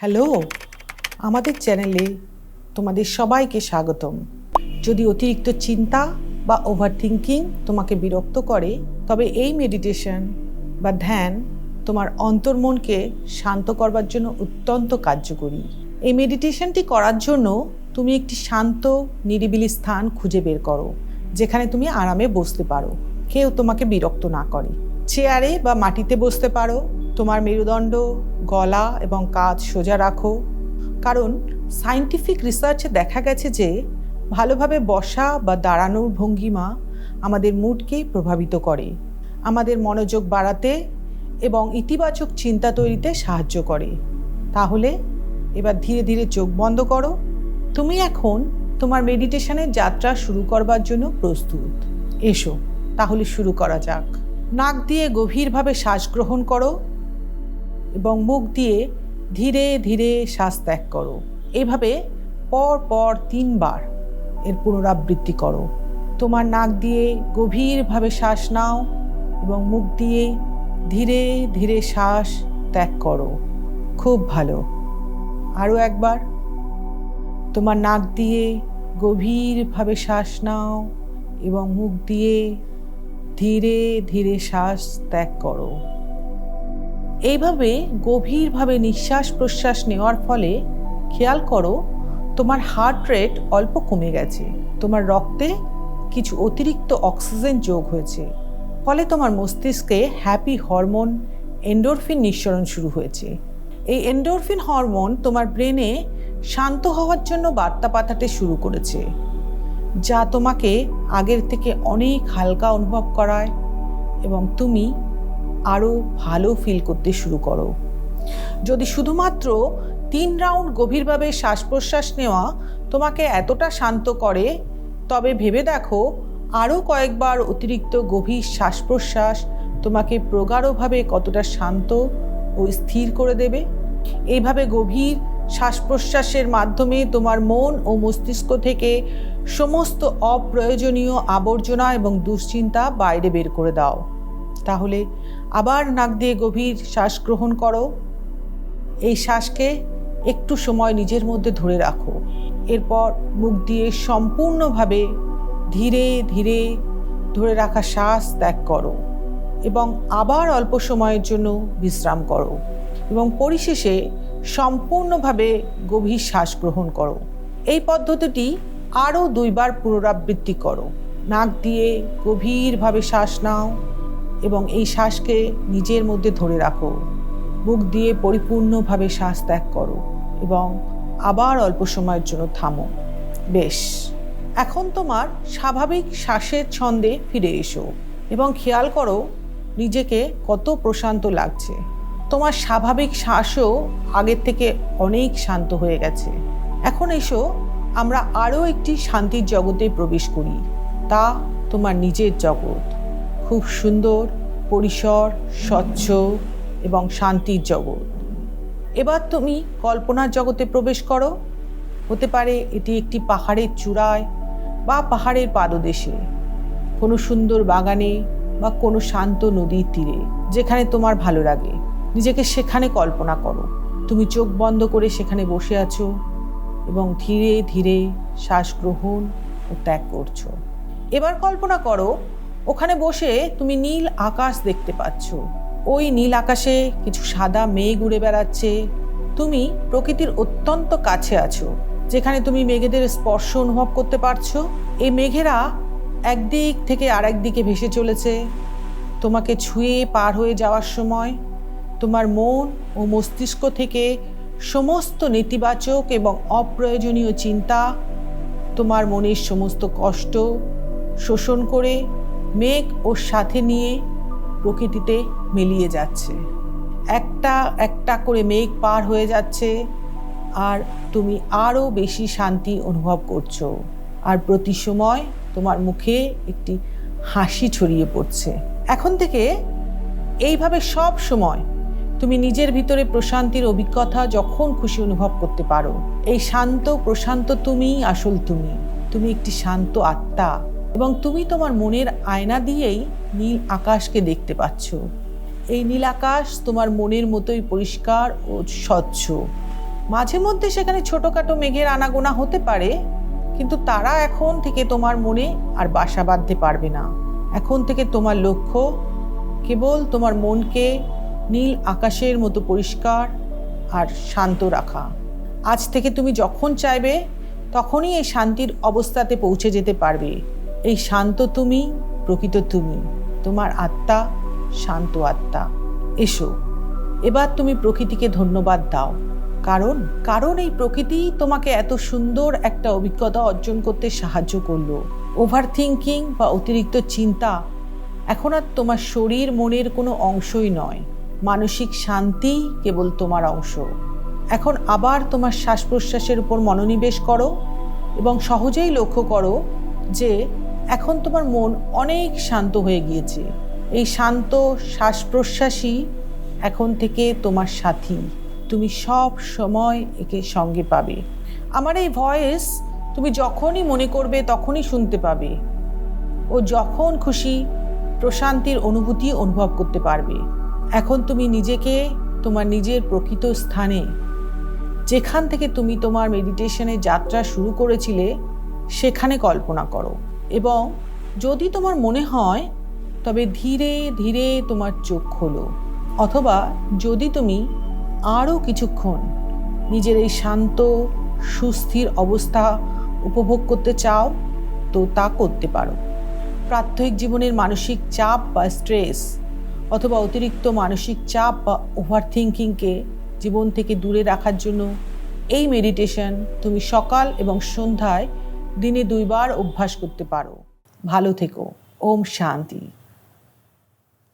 Hello, আমাদের চ্যানেলে তোমাদের সবাইকে স্বাগতম। যদি অতিরিক্ত চিন্তা বা ওভার থিঙ্কিং তোমাকে বিরক্ত করে, তবে এই মেডিটেশন বা ধ্যান তোমার অন্তর্মনকে শান্ত করবার জন্য অত্যন্ত কার্যকরী। এই মেডিটেশনটি করার জন্য তুমি একটি শান্ত, নিরিবিলি স্থান খুঁজে বের করো, যেখানে তুমি আরামে বসতে পারো, কেউ তোমাকে বিরক্ত না করে। চেয়ারে বা মাটিতে বসতে পারো, তোমার মেরুদণ্ড গলা এবং কাঁধ সোজা রাখো। কারণ সায়েন্টিফিক রিসার্চে দেখা গেছে যে, ভালোভাবে বসা বা দাঁড়ানোর ভঙ্গিমা আমাদের মুডকে প্রভাবিত করে, আমাদের মনোযোগ বাড়াতে এবং ইতিবাচক চিন্তা তৈরিতে সাহায্য করে। তাহলে এবার ধীরে ধীরে চোখ বন্ধ করো। তুমি এখন তোমার মেডিটেশনের যাত্রা শুরু করবার জন্য প্রস্তুত। এসো, তাহলে শুরু করা যাক। নাক দিয়ে গভীরভাবে শ্বাস গ্রহণ করো। এবং মুখ দিয়ে ধীরে ধীরে শ্বাস ত্যাগ করো। এভাবে পর পর তিনবার এর পুনরাবৃত্তি করো। তোমার নাক দিয়ে গভীরভাবে শ্বাস নাও এবং মুখ দিয়ে ধীরে ধীরে শ্বাস ত্যাগ করো। খুব ভালো। আরও একবার। তোমার নাক দিয়ে গভীরভাবে শ্বাস নাও এবং মুখ দিয়ে ধীরে ধীরে শ্বাস ত্যাগ করো। এইভাবে গভীরভাবে নিঃশ্বাস প্রশ্বাস নেওয়ার ফলে, খেয়াল করো, তোমার হার্ট রেট অল্প কমে গেছে। তোমার রক্তে কিছু অতিরিক্ত অক্সিজেন যোগ হয়েছে। ফলে তোমার মস্তিষ্কে হ্যাপি হরমোন এন্ডোরফিন নিঃসরণ শুরু হয়েছে। এই এন্ডোরফিন হরমোন তোমার ব্রেনে শান্ত হওয়ার জন্য বার্তা পাঠাতে শুরু করেছে, যা তোমাকে আগের থেকে অনেক হালকা অনুভব করায় এবং তুমি আরও ভালো ফিল করতে শুরু করো। যদি শুধুমাত্র তিন রাউন্ড গভীরভাবে শ্বাস প্রশ্বাস নেওয়া তোমাকে এতটা শান্ত করে, তবে ভেবে দেখো আরও কয়েকবার অতিরিক্ত গভীর শ্বাস প্রশ্বাস তোমাকে প্রগাঢ়ভাবে কতটা শান্ত ও স্থির করে দেবে। এইভাবে গভীর শ্বাস প্রশ্বাসের মাধ্যমে তোমার মন ও মস্তিষ্ক থেকে সমস্ত অপ্রয়োজনীয় আবর্জনা এবং দুশ্চিন্তা বাইরে বের করে দাও। তাহলে আবার নাক দিয়ে গভীর শ্বাস গ্রহণ করো। এই শ্বাসকে একটু সময় নিজের মধ্যে ধরে রাখো। এরপর মুখ দিয়ে সম্পূর্ণভাবে ধীরে ধীরে ধরে রাখা শ্বাস ত্যাগ করো এবং আবার অল্প সময়ের জন্য বিশ্রাম করো এবং পরিশেষে সম্পূর্ণভাবে গভীর শ্বাস গ্রহণ করো। এই পদ্ধতিটি আরও দুইবার পুনরাবৃত্তি করো। নাক দিয়ে গভীরভাবে শ্বাস নাও। এবং এই শ্বাসকে নিজের মধ্যে ধরে রাখো। বুক দিয়ে পরিপূর্ণভাবে শ্বাস ত্যাগ করো এবং আবার অল্প সময়ের জন্য থামো। বেশ, এখন তোমার স্বাভাবিক শ্বাসের ছন্দে ফিরে এসো এবং খেয়াল করো নিজেকে কত প্রশান্ত লাগছে। তোমার স্বাভাবিক শ্বাসও আগের থেকে অনেক শান্ত হয়ে গেছে। এখন এসো, আমরা আরও একটি শান্তির জগতে প্রবেশ করি। তা তোমার নিজের জগৎ। খুব সুন্দর, পরিসর, স্বচ্ছ এবং শান্তির জগৎ। এবার তুমি কল্পনার জগতে প্রবেশ করো। হতে পারে এটি একটি পাহাড়ের চূড়ায় বা পাহাড়ের পাদদেশে, কোনো সুন্দর বাগানে বা কোনো শান্ত নদীর তীরে, যেখানে তোমার ভালো লাগে। নিজেকে সেখানে কল্পনা করো। তুমি চোখ বন্ধ করে সেখানে বসে আছো এবং ধীরে ধীরে শ্বাস গ্রহণ ও ত্যাগ করছ। এবার কল্পনা করো ওখানে বসে তুমি নীল আকাশ দেখতে পাচ্ছ। ওই নীল আকাশে কিছু সাদা মেঘ উড়ে বেড়াচ্ছে। তুমি প্রকৃতির অত্যন্ত কাছে আছো, যেখানে তুমি মেঘেদের স্পর্শ অনুভব করতে পারছ। এই মেঘেরা একদিক থেকে আরেক দিকে ভেসে চলেছে। তোমাকে ছুঁয়ে পার হয়ে যাওয়ার সময় তোমার মন ও মস্তিষ্ক থেকে সমস্ত নেতিবাচক এবং অপ্রয়োজনীয় চিন্তা তোমার মনের সমস্ত কষ্ট শোষণ করে মেঘ ওর সাথে নিয়ে প্রকৃতিতে মিলিয়ে যাচ্ছে। একটা একটা করে মেঘ পার হয়ে যাচ্ছে আর তুমি আরও বেশি শান্তি অনুভব করছ। আর প্রতি সময় তোমার মুখে একটি হাসি ছড়িয়ে পড়ছে। এখন থেকে এইভাবে সব সময় তুমি নিজের ভিতরে প্রশান্তির অভিজ্ঞতা যখন খুশি অনুভব করতে পারো। এই শান্ত, প্রশান্ত তুমি আসল তুমি। তুমি একটি শান্ত আত্মা। এবং তুমি তোমার মনের আয়না দিয়েই নীল আকাশকে দেখতে পাচ্ছ। এই নীল আকাশ তোমার মনের মতোই পরিষ্কার ও স্বচ্ছ। মাঝে মধ্যে সেখানে ছোটোখাটো মেঘের আনাগোনা হতে পারে, কিন্তু তারা এখন থেকে তোমার মনে আর বাসা বাঁধতে পারবে না। এখন থেকে তোমার লক্ষ্য কেবল তোমার মনকে নীল আকাশের মতো পরিষ্কার আর শান্ত রাখা। আজ থেকে তুমি যখন চাইবে, তখনই এই শান্তির অবস্থাতে পৌঁছে যেতে পারবে। এই শান্ত তুমি, প্রকৃত তুমি। তোমার আত্মা, শান্ত আত্মা। এসো। এবার তুমি প্রকৃতিকে ধন্যবাদ দাও। কারণ কারণ এই প্রকৃতি তোমাকে এত সুন্দর একটা অভিজ্ঞতা অর্জন করতে সাহায্য করল। ওভার থিঙ্কিং বা অতিরিক্ত চিন্তা এখন আর তোমার শরীর, মনের কোনো অংশই নয়। মানসিক শান্তি কেবল তোমার অংশ। এখন আবার তোমার শ্বাস প্রশ্বাসের উপর মনোনিবেশ করো এবং সহজেই লক্ষ্য করো যে এখন তোমার মন অনেক শান্ত হয়ে গিয়েছে। এই শান্ত শ্বাস প্রশ্বাসই এখন থেকে তোমার সাথী। তুমি সব সময় একে সঙ্গে পাবে। আমার এই ভয়েস তুমি যখনই মনে করবে তখনই শুনতে পাবে। ও যখন খুশি প্রশান্তির অনুভূতি অনুভব করতে পারবে। এখন তুমি নিজেকে তোমার নিজের প্রকৃত স্থানে। যেখান থেকে তুমি তোমার মেডিটেশনের যাত্রা শুরু করেছিলে, সেখানে কল্পনা করো। এবং যদি তোমার মনে হয়, তবে ধীরে ধীরে তোমার চোখ খোলো। অথবা যদি তুমি আরও কিছুক্ষণ নিজের এই শান্ত, সুস্থির অবস্থা উপভোগ করতে চাও, তো তা করতে পারো। প্রাত্যহিক জীবনের মানসিক চাপ বা স্ট্রেস অথবা অতিরিক্ত মানসিক চাপ বা ওভার থিঙ্কিংকে জীবন থেকে দূরে রাখার জন্য এই মেডিটেশন তুমি সকাল এবং সন্ধ্যায় দিনে দুইবার অভ্যাস করতে পারো। ভালো থেকো। ওম শান্তি।